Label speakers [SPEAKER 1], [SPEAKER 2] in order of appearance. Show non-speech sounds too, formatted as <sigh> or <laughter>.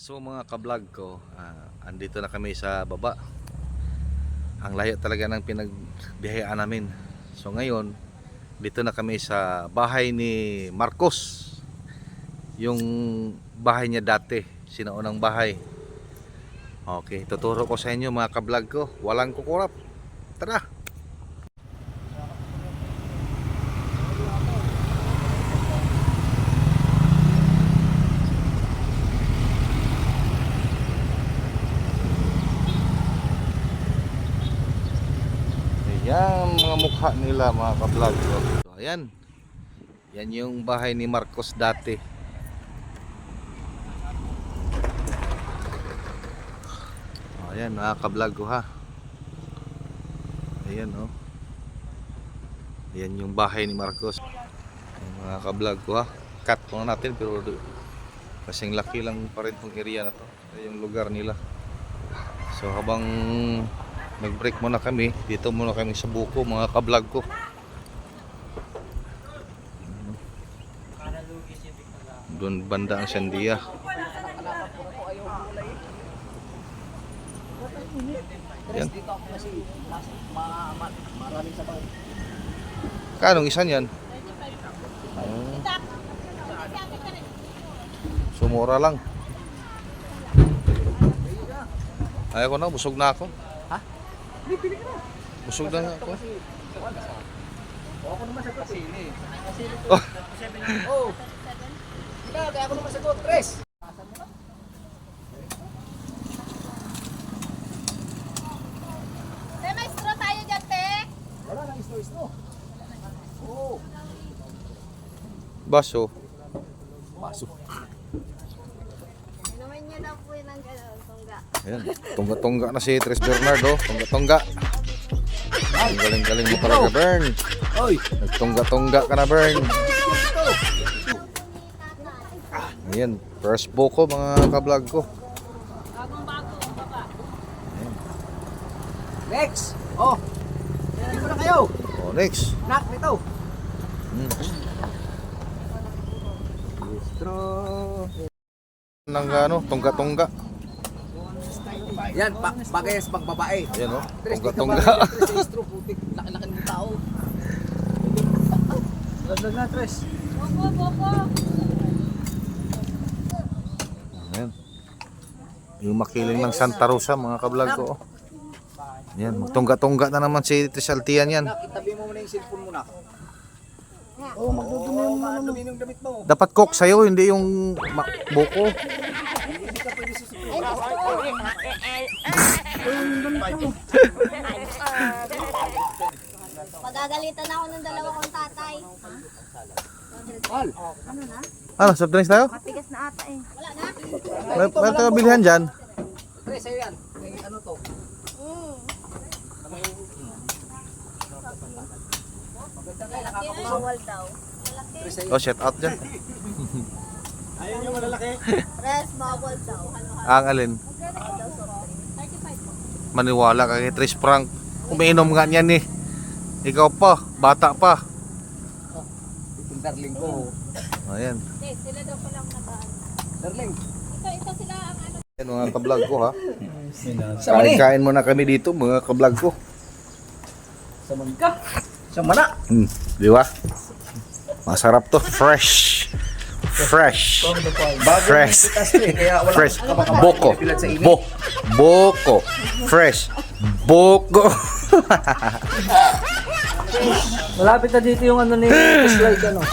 [SPEAKER 1] So mga kablog ko, ah, andito na kami sa baba. Ang layo talaga ng pinagbihayaan namin. So ngayon, dito na kami sa bahay ni Marcos. Yung bahay niya dati, sinaunang bahay. Okay, tuturo ko sa inyo mga kablog ko. Walang kukurap. Tara! Ayan mga mukha nila mga ka-vlog. So, ayan. Yan yung bahay ni Marcos dati. O, ayan mga ka-vlog ko ha. Ayan oh. Ayan yung bahay ni Marcos. Ayan, mga ka-vlog ko ha. Cut po natin pero kasing laki lang pa rin tong area na to. Yung lugar nila. So habang nag-break muna kami, dito muna kami sa buko mga ka-vlog ko. Doon banda ang Sandia. Yan. Kanong isa niyan? Ah. Sumura lang. Ayaw ko na, busog na ako. Busog na ako.
[SPEAKER 2] ako naman sagot eh.
[SPEAKER 1] Oh.
[SPEAKER 2] Oh. Kaya, kaya ako naman sagot, Tres.
[SPEAKER 3] Te, may straw tayo dyan, te.
[SPEAKER 2] Wala nang istro-istro. Oo.
[SPEAKER 1] Baso.
[SPEAKER 2] Baso.
[SPEAKER 1] Ayan. Tungga-tungga na si Tres Bernardo. Tungga-tungga. Ang galing-galing mo talaga, Bern.
[SPEAKER 2] Oy.
[SPEAKER 1] Nagtungga-tungga ka na, Bern. Ayan. First buko, mga ka-vlog ko.
[SPEAKER 2] Next. Oh. Ready mo na kayo.
[SPEAKER 1] Oh, next.
[SPEAKER 2] Knock nito.
[SPEAKER 1] Hmm.
[SPEAKER 2] Istro.
[SPEAKER 1] Nang ano, tungga-tungga.
[SPEAKER 2] Yan, pa bagay sa pagbabae.
[SPEAKER 1] Ayan, oh.
[SPEAKER 2] Tres, ka
[SPEAKER 1] Tungga-tungga.
[SPEAKER 2] ba- Tres, putik. <laughs> Laki-laki ng tao. Lagdag na, Tres.
[SPEAKER 3] Bobo, bobo.
[SPEAKER 1] Ayan. Yung makiling ng Santa Rosa, mga ka-vlog ko. oh. Ayan, magtungga-tungga na naman si Trisaltian yan.
[SPEAKER 2] Nak, itabi mo muna yung cellphone mo na. Oo, oh, magdudumi yung damit mo.
[SPEAKER 1] Dapat cook sa'yo, hindi yung ma-
[SPEAKER 3] Pagagalitan ako ng dalawa kong tatay.
[SPEAKER 2] Al.
[SPEAKER 3] Ano na?
[SPEAKER 1] Ano, soft drinks tayo?
[SPEAKER 3] Matigas na ata eh. Wala na?
[SPEAKER 1] May, may tayo bilhan dyan.
[SPEAKER 2] Tres, sa'yo yan. Ano to?
[SPEAKER 3] Mm. Bawal daw.
[SPEAKER 1] Oh, shout out dyan.
[SPEAKER 2] Ayun yung malalaki.
[SPEAKER 3] Res, bawal daw.
[SPEAKER 1] Ang alin, maniwala ka kay Tris Frank. Umiinom nga niyan eh. Ikaw pa, bata pa.
[SPEAKER 2] Itong darling ko.
[SPEAKER 1] Ayan.
[SPEAKER 3] Sila daw palang nataan.
[SPEAKER 2] Darling.
[SPEAKER 3] Ito, ito sila ang ano.
[SPEAKER 1] Ayan mga ka-vlog ko ha. Kain-kain muna kami dito mga ka-vlog ko.
[SPEAKER 2] Sa mani ka. Sa mana.
[SPEAKER 1] Hmm, di ba? Masarap to, fresh. Fresh. Fresh.
[SPEAKER 2] Wala
[SPEAKER 1] Fresh. Boko.
[SPEAKER 2] Init.
[SPEAKER 1] Bo. Boko. Fresh. Boko.
[SPEAKER 4] Malapit na dito yung ano ni Slide ano. <laughs>